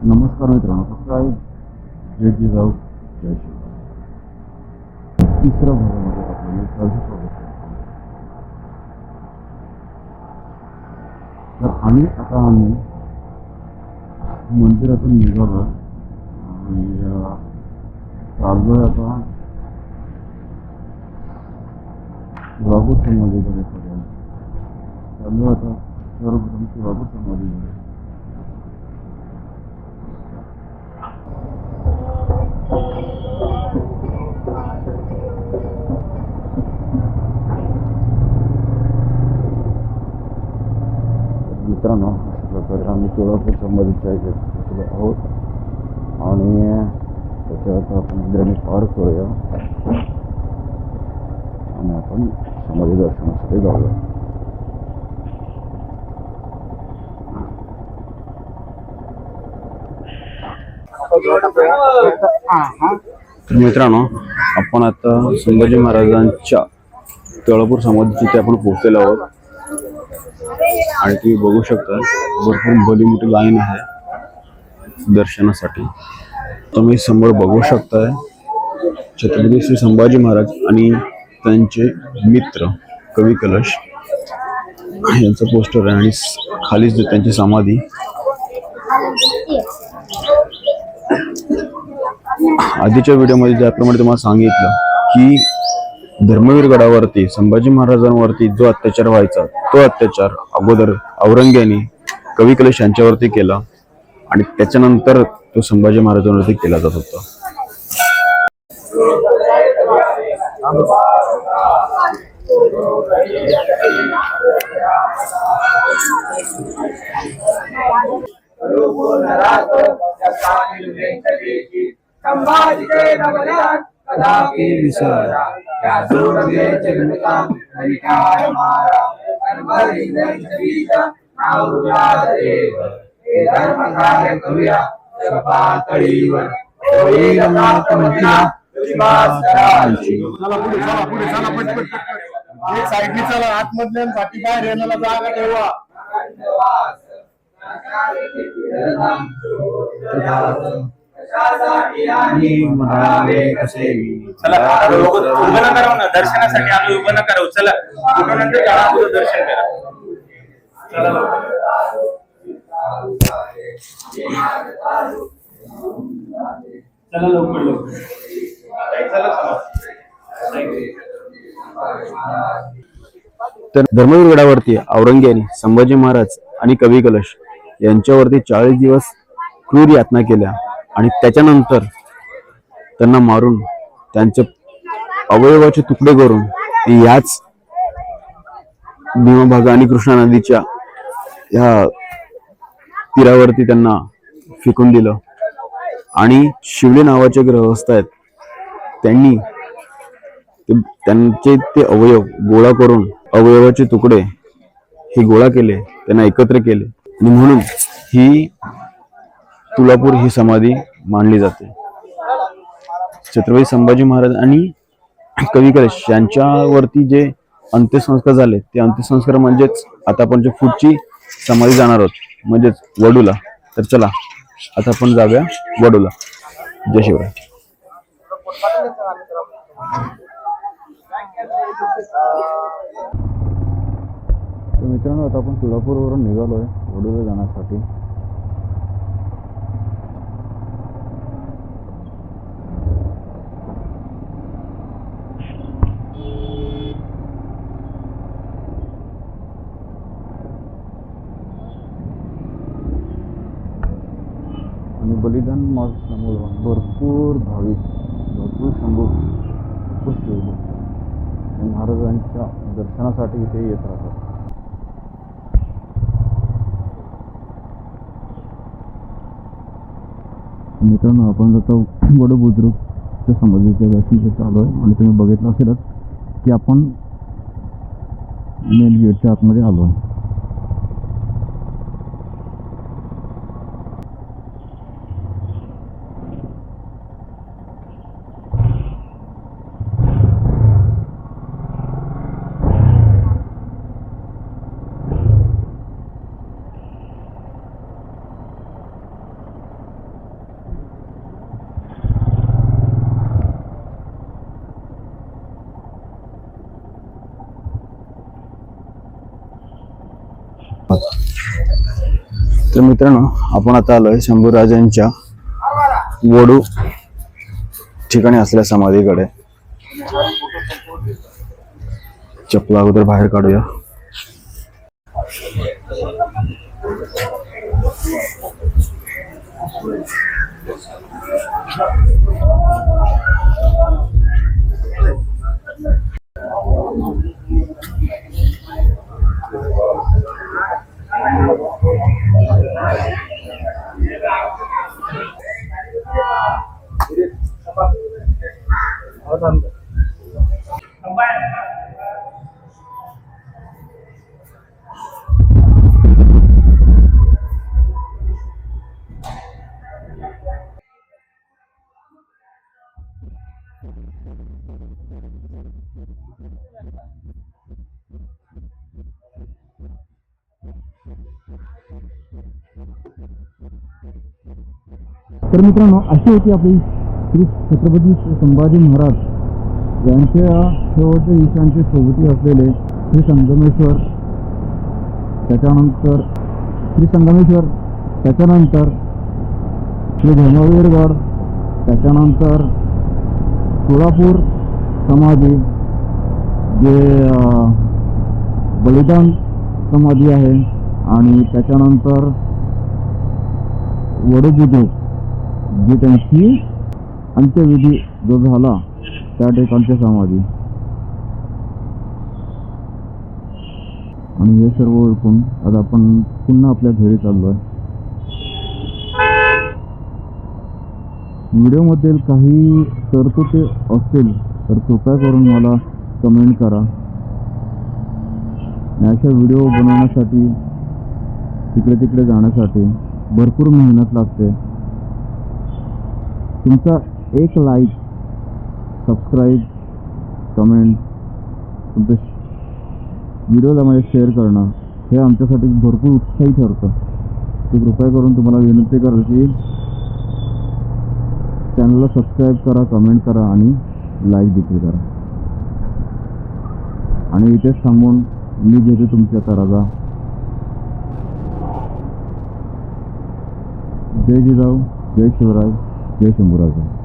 नमस्कार मित्रांनो कसं आहे जय जिजाऊ जय शिवराय तिसऱ्या भागामध्ये आपल्याला सहर्ष स्वागत तर आम्ही आता आम्ही मंदिरातून निघालो आणि चाललोय आता बाबू समाधीकडे सगळ्या चाललो आता सर्वप्रथम बाबू समाधीकडे आम्ही सोलापूर संबंधीच्या इथे आहोत. आणि त्याच्या आपण इंद्राने पार करूया. आणि आपण समाधी दर्शनासाठी जाऊया. तर मित्रांनो आपण आता संभाजी महाराजांच्या तळपूर समाधीची आपण पोहोचलेलो आहोत. आणि तुम्ही बघू शकता भरपूर भली मोठी लाईन आहे दर्शनासाठी. तुम्ही समोर बघू शकताय छत्रपती श्री संभाजी महाराज आणि त्यांचे मित्र कवी कलश. यांचं पोस्टर आहे आणि खालीच त्यांची समाधी. आधीच्या व्हिडिओमध्ये ज्याप्रमाणे तुम्हाला सांगितलं की धर्मवीर गडावरती संभाजी महाराजांवरती जो अत्याचार व्हायचा तो अत्याचार अगोदर औरंग्याने कवी कलेश यांच्यावरती केला आणि त्याच्यानंतर तो संभाजी महाराजांवरती केला जात होता. संभाजीचे नवल्यान कदापि काय हे धर्म कार्य करूया पातळीवर होईल नाथ मंदिरा चला पुढे चला. पुढे चला एक चला आतमधल्यांसाठी बाहेर येण्याला जागा ठेवा म्हणावे कसे? चला आता लोकं उभं न करावं ना. दर्शनासाठी आम्ही उभं न करावं. चला दर्शन करा. चला लवकर. तर धर्मवीर गडावरती औरंग्याने संभाजी महाराज आणि कवी कलश यांच्यावरती चाळीस दिवस क्रूर यातना केल्या. आणि त्याच्यानंतर त्यांना मारून त्यांचे अवयवाचे तुकडे करून ते याच भीमाभागा आणि कृष्णा नदीच्या ह्या तीरावरती त्यांना फेकून दिलं. आणि शिवले नावाचे ग्रहस्थ आहेत. त्यांनी त्यांचे ते अवयव गोळा करून अवयवाचे तुकडे हे गोळा केले त्यांना एकत्र केले. आणि म्हणून ही तुळापूर ही समाधी मानली जाते. छत्रपती संभाजी महाराज आणि कवी कलेश यांच्यावरती जे अंत्यसंस्कार झाले ते अंत्यसंस्कार म्हणजेच आता आपण जे पुढची समाधी जाणार आहोत म्हणजेच वडूला. तर चला आता आपण जाऊया वडूला. जय शिवराय. मित्रांनो आता आपण तुळापूरवरून निघालो आहे वडूला जाण्यासाठी आणि बलिदान मार्चमुळं भरपूर भाविक भरपूर शंभू भरपूर शिवभक्त महाराजांच्या दर्शनासाठी इथे येत राहतात. मित्रांनो आपण आता वड बुद्रुकच्या समाधीच्या दर्शनासाठी आलो आहे. आणि तुम्ही बघितलं असेलच की आपण मेन गेटच्या आतमध्ये आलो आहे. तर मित्रांनो आपण आता आलोय शंभूराजांच्या वडू ठिकाणी असल्या समाधीकडे. चपला अगोदर बाहेर काढूया. तर मित्रांनो अशी होती आपली श्री छत्रपती संभाजी महाराज यांच्या शेवटच्या विषयांचे सोबती असलेले श्री संगमेश्वर. त्याच्यानंतर श्री संगमेश्वर त्याच्यानंतर श्री धर्मवीरगड त्याच्यानंतर सोलापूर समाधी जे बलिदान समाधी आहे आणि त्याच्यानंतर वडुबुद्रुक जी त्यांची अंत्यविधी जो झाला त्या ठिकाणची समाधी. आणि हे सर्व ओळखून आता आपण पुन्हा आपल्या घरी चाललोय. व्हिडिओमधील काही तरतुदी असतील तर कृपया करून मला कमेंट करा. आणि अशा व्हिडिओ बनवण्यासाठी तिकडे तिकडे जाण्यासाठी भरपूर मेहनत लागते. तुमचं एक लाईक सबस्क्राईब कमेंट तुमचं व्हिडिओला माझ्या शेअर करणं हे आमच्यासाठी भरपूर उत्साही ठरतं. ते कृपया करून तुम्हाला विनंती करेल की चॅनलला सबस्क्राईब करा कमेंट करा आणि लाईक देखील करा. आणि इथेच थांबून मी घेते तुमच्या राजा जय जिजाऊ जय शिवराज जय शंभूराज